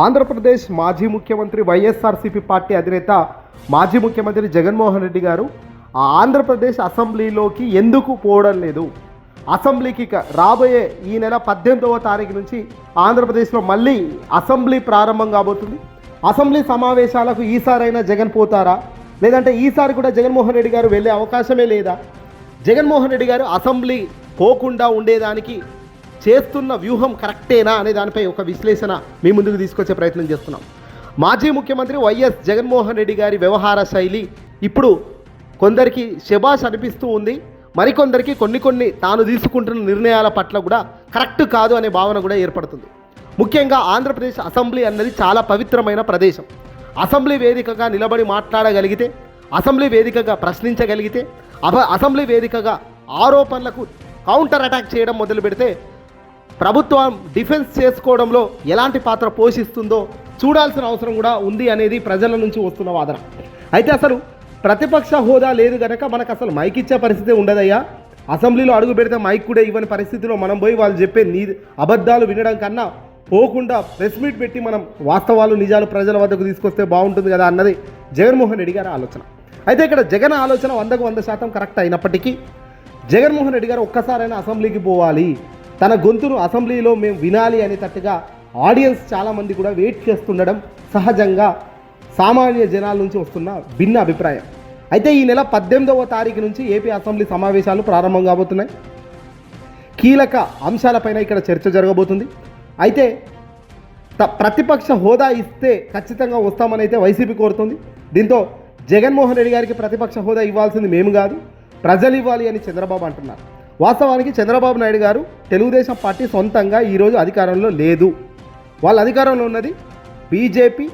ఆంధ్రప్రదేశ్ మాజీ ముఖ్యమంత్రి వైఎస్ఆర్సీపీ పార్టీ అధినేత మాజీ ముఖ్యమంత్రి జగన్మోహన్ రెడ్డి గారు ఆ ఆంధ్రప్రదేశ్ అసెంబ్లీలోకి ఎందుకు పోవడం లేదు? అసెంబ్లీకి రాబోయే ఈ నెల పద్దెనిమిదవ తారీఖు నుంచి ఆంధ్రప్రదేశ్లో మళ్ళీ అసెంబ్లీ ప్రారంభం కాబోతుంది. అసెంబ్లీ సమావేశాలకు ఈసారైనా జగన్ పోతారా? లేదంటే ఈసారి కూడా జగన్మోహన్ రెడ్డి గారు వెళ్ళే అవకాశమే లేదా? జగన్మోహన్ రెడ్డి గారు అసెంబ్లీ పోకుండా ఉండేదానికి చేస్తున్న వ్యూహం కరెక్టేనా అనే దానిపై ఒక విశ్లేషణ మీ ముందుకు తీసుకొచ్చే ప్రయత్నం చేస్తున్నాం. మాజీ ముఖ్యమంత్రి వైఎస్ జగన్మోహన్ రెడ్డి గారి వ్యవహార శైలి ఇప్పుడు కొందరికి శబాష్ అనిపిస్తూ ఉంది. మరికొందరికి కొన్ని కొన్ని తాను తీసుకుంటున్న నిర్ణయాల పట్ల కూడా కరెక్ట్ కాదు అనే భావన కూడా ఏర్పడుతుంది. ముఖ్యంగా ఆంధ్రప్రదేశ్ అసెంబ్లీ అన్నది చాలా పవిత్రమైన ప్రదేశం. అసెంబ్లీ వేదికగా నిలబడి మాట్లాడగలిగితే అసెంబ్లీ వేదికగా ప్రశ్నించగలిగితే అభ అసెంబ్లీ వేదికగా ఆరోపణలకు కౌంటర్ అటాక్ చేయడం మొదలు పెడితే ప్రభుత్వం డిఫెన్స్ చేసుకోవడంలో ఎలాంటి పాత్ర పోషిస్తుందో చూడాల్సిన అవసరం కూడా ఉంది అనేది ప్రజల నుంచి వస్తున్న వాదన. అయితే అసలు ప్రతిపక్ష హోదా లేదు కనుక మనకు అసలు మైక్ ఇచ్చే పరిస్థితి ఉండదయ్యా? అసెంబ్లీలో అడుగు పెడితే మైక్ కూడా ఇవ్వని పరిస్థితిలో మనం పోయి వాళ్ళు చెప్పే నీ అబద్ధాలు వినడం కన్నా పోకుండా ప్రెస్ మీట్ పెట్టి మనం వాస్తవాలు నిజాలు ప్రజల వద్దకు తీసుకొస్తే బాగుంటుంది కదా అన్నది జగన్మోహన్ రెడ్డి గారి ఆలోచన. అయితే ఇక్కడ జగన్ ఆలోచన వందకు వంద శాతం కరెక్ట్ అయినప్పటికీ జగన్మోహన్ రెడ్డి గారు ఒక్కసారైనా అసెంబ్లీకి పోవాలి. తన గొంతును అసెంబ్లీలో మేము వినాలి అనేటట్టుగా ఆడియన్స్ చాలామంది కూడా వెయిట్ చేస్తుండడం సహజంగా సామాన్య జనాల నుంచి వస్తున్న భిన్న అభిప్రాయం. అయితే ఈ నెల పద్దెనిమిదవ తారీఖు నుంచి ఏపీ అసెంబ్లీ సమావేశాలు ప్రారంభం కాబోతున్నాయి. కీలక అంశాలపైన ఇక్కడ చర్చ జరగబోతుంది. అయితే ప్రతిపక్ష హోదా ఇస్తే ఖచ్చితంగా వస్తామని అయితే వైసీపీ కోరుతుంది. దీంతో జగన్మోహన్ రెడ్డి గారికి ప్రతిపక్ష హోదా ఇవ్వాల్సింది మేము కాదు ప్రజలు ఇవ్వాలి అని చంద్రబాబు అంటున్నారు. వాస్తవానికి చంద్రబాబు నాయుడు గారు తెలుగుదేశం పార్టీ సొంతంగా ఈరోజు అధికారంలో లేదు. వాళ్ళ అధికారంలో ఉన్నది బీజేపీ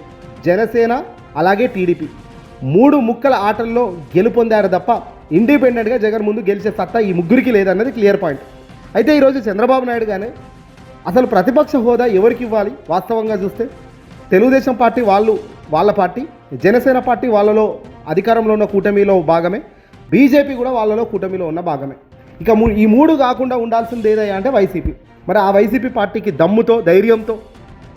జనసేన అలాగే టీడీపీ. మూడు ముక్కల ఆటల్లో గెలుపొందారు తప్ప ఇండిపెండెంట్గా జగన్ ముందు గెలిచే సత్తా ఈ ముగ్గురికి లేదన్నది క్లియర్ పాయింట్. అయితే ఈరోజు చంద్రబాబు నాయుడు గానే అసలు ప్రతిపక్ష హోదా ఎవరికి ఇవ్వాలి? వాస్తవంగా చూస్తే తెలుగుదేశం పార్టీ వాళ్ళు వాళ్ళ పార్టీ జనసేన పార్టీ వాళ్ళలో అధికారంలో ఉన్న కూటమిలో భాగమే బీజేపీ కూడా వాళ్ళలో కూటమిలో ఉన్న భాగమే. ఇక మూ- ఈ మూడు కాకుండా ఉండాల్సింది ఏదయ్యా అంటే వైసీపీ. మరి ఆ వైసీపీ పార్టీకి దమ్ముతో ధైర్యంతో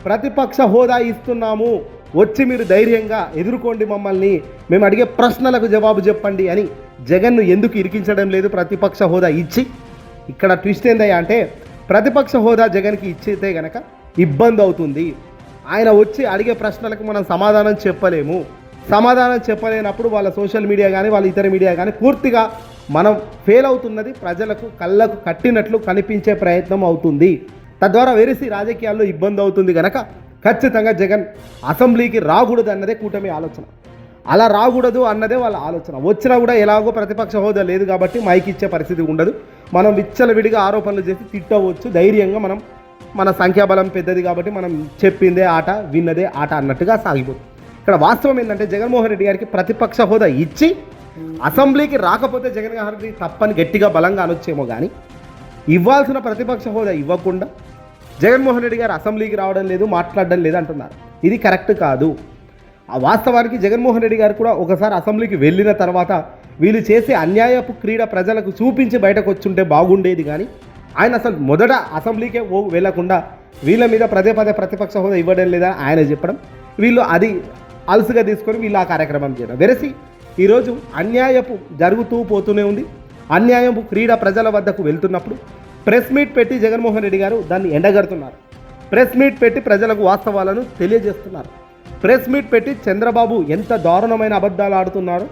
ప్రతిపక్ష హోదా ఇస్తున్నాము. వచ్చి మీరు ధైర్యంగా ఎదుర్కోండి మమ్మల్ని. మేము అడిగే ప్రశ్నలకు జవాబు చెప్పండి అని జగన్ను ఎందుకు ఇరికించడం లేదు ప్రతిపక్ష హోదా ఇచ్చి? ఇక్కడ ట్విస్ట్ ఏందయ్యా అంటే ప్రతిపక్ష హోదా జగన్కి ఇచ్చితే గనక ఇబ్బంది అవుతుంది. ఆయన వచ్చి అడిగే ప్రశ్నలకు మనం సమాధానం చెప్పలేము. సమాధానం చెప్పలేనప్పుడు వాళ్ళ సోషల్ మీడియా కానీ వాళ్ళ ఇతర మీడియా కానీ పూర్తిగా మనం ఫెయిల్ అవుతున్నది ప్రజలకు కళ్ళకు కట్టినట్లు కనిపించే ప్రయత్నం అవుతుంది. తద్వారా వెరిసి రాజకీయాల్లో ఇబ్బంది అవుతుంది కనుక ఖచ్చితంగా జగన్ అసెంబ్లీకి రాకూడదు అన్నదే కూటమి ఆలోచన. అలా రాకూడదు అన్నదే వాళ్ళ ఆలోచన. వచ్చినా కూడా ఎలాగో ప్రతిపక్ష హోదా లేదు కాబట్టి మైక్ ఇచ్చే పరిస్థితి ఉండదు. మనం విచ్చలవిడిగా ఆరోపణలు చేసి తిట్టవచ్చు. ధైర్యంగా మనం మన సంఖ్యాబలం పెద్దది కాబట్టి మనం చెప్పిందే ఆట విన్నదే ఆట అన్నట్టుగా సాగిపోతుంది. ఇక్కడ వాస్తవం ఏంటంటే జగన్మోహన్ రెడ్డి గారికి ప్రతిపక్ష హోదా ఇచ్చి అసెంబ్లీకి రాకపోతే జగన్ గారికి తప్పని గట్టిగా బలంగా అనొచ్చేమో కానీ ఇవ్వాల్సిన ప్రతిపక్ష హోదా ఇవ్వకుండా జగన్మోహన్ రెడ్డి గారు అసెంబ్లీకి రావడం లేదు మాట్లాడడం లేదు అంటున్నారు. ఇది కరెక్ట్ కాదు. ఆ వాస్తవానికి జగన్మోహన్ రెడ్డి గారు కూడా ఒకసారి అసెంబ్లీకి వెళ్ళిన తర్వాత వీళ్ళు చేసే అన్యాయపు క్రీడ ప్రజలకు చూపించి బయటకు వచ్చుంటే బాగుండేది కానీ ఆయన అసలు మొదట అసెంబ్లీకే ఓ వెళ్ళకుండా వీళ్ళ మీద పదే పదే ప్రతిపక్ష హోదా ఇవ్వడం లేదా ఆయన చెప్పడం వీళ్ళు అది అలసుగా తీసుకొని వీళ్ళు ఆ కార్యక్రమం చేయడం. వెరసి ఈరోజు అన్యాయపు జరుగుతూ పోతూనే ఉంది. అన్యాయపు క్రీడ ప్రజల వద్దకు వెళ్తున్నప్పుడు ప్రెస్ మీట్ పెట్టి జగన్మోహన్ రెడ్డి గారు దాన్ని ఎండగడుతున్నారు. ప్రెస్ మీట్ పెట్టి ప్రజలకు వాస్తవాలను తెలియజేస్తున్నారు. ప్రెస్ మీట్ పెట్టి చంద్రబాబు ఎంత దారుణమైన అబద్ధాలు ఆడుతున్నారో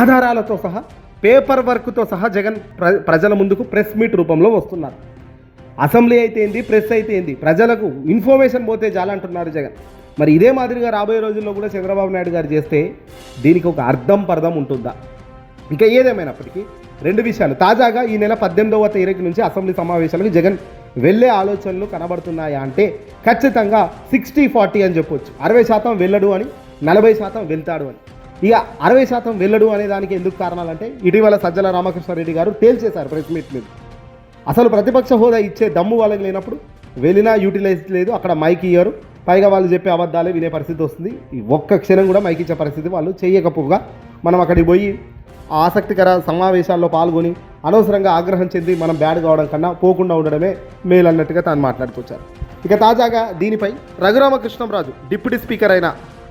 ఆధారాలతో సహా పేపర్ వర్క్తో సహా జగన్ ప్ర ప్రజల ముందుకు ప్రెస్ మీట్ రూపంలో వస్తున్నారు. అసెంబ్లీ అయితే ఏంది ప్రెస్ అయితే ఏంది ప్రజలకు ఇన్ఫర్మేషన్ పోతే చాలంటున్నారు జగన్. మరి ఇదే మాదిరిగా రాబోయే రోజుల్లో కూడా చంద్రబాబు నాయుడు గారు చేస్తే దీనికి ఒక అర్థం పర్థం ఉంటుందా? ఇంకా ఏదేమైనప్పటికీ రెండు విషయాలు. తాజాగా ఈ నెల పద్దెనిమిదవ తేదీ నుంచి అసెంబ్లీ సమావేశాలకు జగన్ వెళ్ళే ఆలోచనలు కనబడుతున్నాయా అంటే ఖచ్చితంగా సిక్స్టీ ఫార్టీ అని చెప్పొచ్చు. అరవై శాతం వెళ్ళడు అని నలభై శాతం వెళ్తాడు అని. ఇక అరవై శాతం వెళ్ళడు అనే దానికి ఎందుకు కారణాలంటే ఇటీవల సజ్జల రామకృష్ణారెడ్డి గారు తేల్చేశారు ప్రెస్ మీట్ మీద. అసలు ప్రతిపక్ష హోదా ఇచ్చే దమ్ము వాళ్ళకి లేనప్పుడు వెళ్ళినా యూటిలైజ్ లేదు అక్కడ మైక్ ఇయ్యరు. పైగా వాళ్ళు చెప్పే అబద్ధాలే వినే పరిస్థితి వస్తుంది. ఈ ఒక్క క్షణం కూడా మైకిచ్చే పరిస్థితి వాళ్ళు చేయకపోగా మనం అక్కడికి పోయి ఆసక్తికర సమావేశాల్లో పాల్గొని అనవసరంగా ఆగ్రహం చెంది మనం బ్యాడ్ కావడం కన్నా పోకుండా ఉండడమే మేలు అన్నట్టుగా తాను మాట్లాడుకొచ్చారు. ఇక తాజాగా దీనిపై రఘురామకృష్ణంరాజు డిప్యూటీ స్పీకర్ అయిన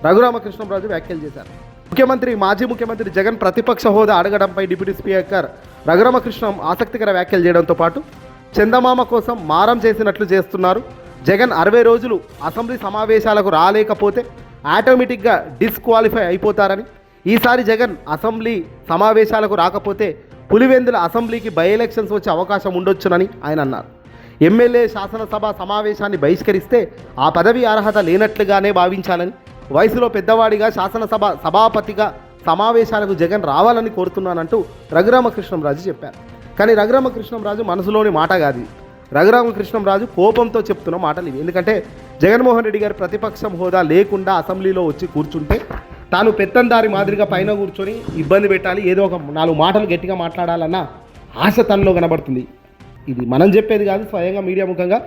రఘురామకృష్ణంరాజు వ్యాఖ్యలు చేశారు. ముఖ్యమంత్రి మాజీ ముఖ్యమంత్రి జగన్ ప్రతిపక్ష హోదా అడగడంపై డిప్యూటీ స్పీకర్ రఘురామకృష్ణం ఆసక్తికర వ్యాఖ్యలు చేయడంతో పాటు చందమామ కోసం మారం చేసినట్లు చేస్తున్నారు. జగన్ అరవై రోజులు అసెంబ్లీ సమావేశాలకు రాలేకపోతే ఆటోమేటిక్గా డిస్క్వాలిఫై అయిపోతారని. ఈసారి జగన్ అసెంబ్లీ సమావేశాలకు రాకపోతే పులివెందుల అసెంబ్లీకి బై ఎలక్షన్స్ వచ్చే అవకాశం ఉండొచ్చునని ఆయన అన్నారు. ఎమ్మెల్యే శాసనసభ సమావేశాన్ని బహిష్కరిస్తే ఆ పదవి అర్హత లేనట్లుగానే భావించాలని వయసులో పెద్దవాడిగా శాసనసభ సభాపతిగా సమావేశాలకు జగన్ రావాలని కోరుతున్నానంటూ రఘురామకృష్ణంరాజు చెప్పారు. కానీ రఘురామకృష్ణంరాజు మనసులోని మాట కాదు రఘురామకృష్ణంరాజు కోపంతో చెప్తున్న మాటలు ఇవి. ఎందుకంటే జగన్మోహన్ రెడ్డి గారు ప్రతిపక్షం హోదా లేకుండా అసెంబ్లీలో వచ్చి కూర్చుంటే తాను పెత్తందారి మాదిరిగా పైన కూర్చొని ఇబ్బంది పెట్టాలి ఏదో ఒక నాలుగు మాటలు గట్టిగా మాట్లాడాలన్న ఆశ తనలో కనబడుతుంది. ఇది మనం చెప్పేది కాదు స్వయంగా మీడియా ముఖంగా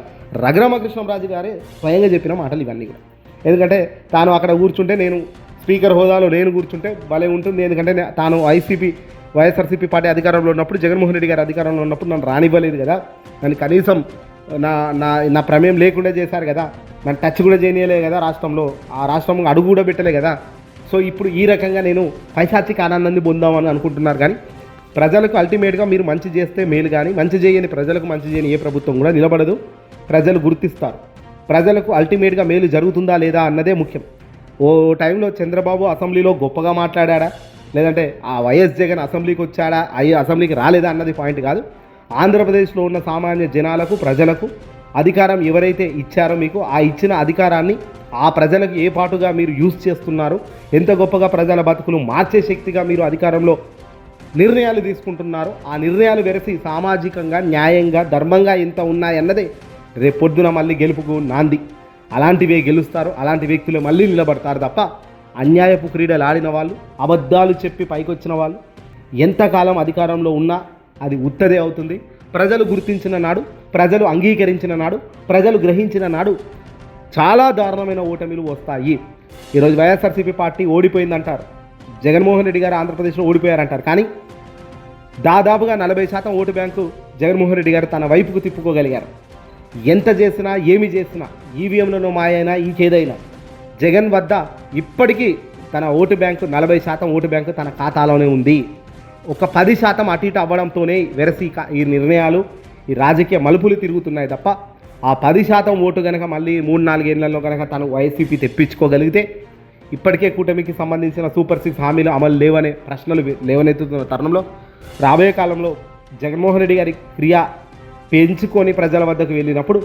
రఘురామకృష్ణరాజు గారే స్వయంగా చెప్పిన మాటలు ఇవన్నీ కూడా. ఎందుకంటే తాను అక్కడ కూర్చుంటే నేను స్పీకర్ హోదాలో నేను కూర్చుంటే భలే ఉంటుంది ఎందుకంటే తాను ఐసీపీ వైఎస్ఆర్సీపీ పార్టీ అధికారంలో ఉన్నప్పుడు జగన్మోహన్ రెడ్డి గారు అధికారంలో ఉన్నప్పుడు నన్ను రానివ్వలేదు కదా. నన్ను కనీసం నా నా నా ప్రమేయం లేకుండా చేశారు కదా. నన్ను టచ్ కూడా చేయనీయలే కదా రాష్ట్రంలో. ఆ రాష్ట్రం అడుగు కూడా పెట్టలే కదా. సో ఇప్పుడు ఈ రకంగా నేను పైశాచిక ఆనందాన్ని పొందామని అనుకుంటున్నారు కానీ ప్రజలకు అల్టిమేట్గా మీరు మంచి చేస్తే మేలు కానీ మంచి చేయని ప్రజలకు మంచి చేయని ఏ ప్రభుత్వం కూడా నిలబడదు. ప్రజలు గుర్తిస్తారు. ప్రజలకు అల్టిమేట్గా మేలు జరుగుతుందా లేదా అన్నదే ముఖ్యం. ఓ టైంలో చంద్రబాబు అసెంబ్లీలో గొప్పగా మాట్లాడా లేదంటే ఆ వైఎస్ జగన్ అసెంబ్లీకి వచ్చాడా అయ్యి అసెంబ్లీకి రాలేదా అన్నది పాయింట్ కాదు. ఆంధ్రప్రదేశ్లో ఉన్న సామాన్య జనాలకు ప్రజలకు అధికారం ఎవరైతే ఇచ్చారో మీకు ఆ ఇచ్చిన అధికారాన్ని ఆ ప్రజలకు ఏ పాటుగా మీరు యూజ్ చేస్తున్నారు ఎంత గొప్పగా ప్రజల బతుకులు మార్చే శక్తిగా మీరు అధికారంలో నిర్ణయాలు తీసుకుంటున్నారు ఆ నిర్ణయాలు వెరసి సామాజికంగా న్యాయంగా ధర్మంగా ఎంత ఉన్నాయన్నదే రేపొద్దున మళ్ళీ గెలుపుకు నాంది. అలాంటివే గెలుస్తారు అలాంటి వ్యక్తులు మళ్ళీ నిలబడతారు తప్ప అన్యాయపు క్రీడలు ఆడిన వాళ్ళు అబద్ధాలు చెప్పి పైకొచ్చిన వాళ్ళు ఎంతకాలం అధికారంలో ఉన్నా అది ఉత్తదే అవుతుంది. ప్రజలు గుర్తించిన నాడు ప్రజలు అంగీకరించిన నాడు ప్రజలు గ్రహించిన నాడు చాలా దారుణమైన ఓటమిలు వస్తాయి. ఈరోజు వైఎస్ఆర్సీపీ పార్టీ ఓడిపోయిందంటారు. జగన్మోహన్ రెడ్డి గారు ఆంధ్రప్రదేశ్లో ఓడిపోయారంటారు. కానీ దాదాపుగా నలభై శాతం ఓటు బ్యాంకు జగన్మోహన్ రెడ్డి గారు తన వైపుకు తిప్పుకోగలిగారు. ఎంత చేసినా ఏమి చేసినా ఈవీఎంలను మాయైనా ఇంకేదైనా జగన్ వద్ద ఇప్పటికీ తన ఓటు బ్యాంకు నలభై శాతం ఓటు బ్యాంకు తన ఖాతాలోనే ఉంది. ఒక పది శాతం అటు ఇటు అవ్వడంతోనే వెరసి ఈ నిర్ణయాలు ఈ రాజకీయ మలుపులు తిరుగుతున్నాయి తప్ప ఆ పది శాతం ఓటు కనుక మళ్ళీ మూడు నాలుగేళ్ళలో కనుక తను వైసీపీ తెప్పించుకోగలిగితే ఇప్పటికే కూటమికి సంబంధించిన సూపర్ సిక్స్ హామీలు అమలు లేవనే ప్రశ్నలు లేవనెత్తుతున్న తరుణంలో రాబోయే కాలంలో జగన్మోహన్ రెడ్డి గారి క్రియ పెంచుకొని ప్రజల వద్దకు వెళ్ళినప్పుడు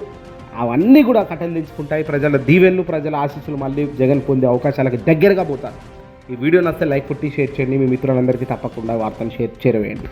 అవన్నీ కూడా కట్టందించుకుంటాయి ప్రజల దీవెన్లు ప్రజల ఆశీస్సులు మళ్ళీ జగన్ పొందే అవకాశాలకు దగ్గరగా పోతారు ఈ వీడియో నచ్చితే లైక్ కొట్టి షేర్ చేయండి. మీ మిత్రులందరికీ తప్పకుండా వార్తను షేర్ చేరవేయండి.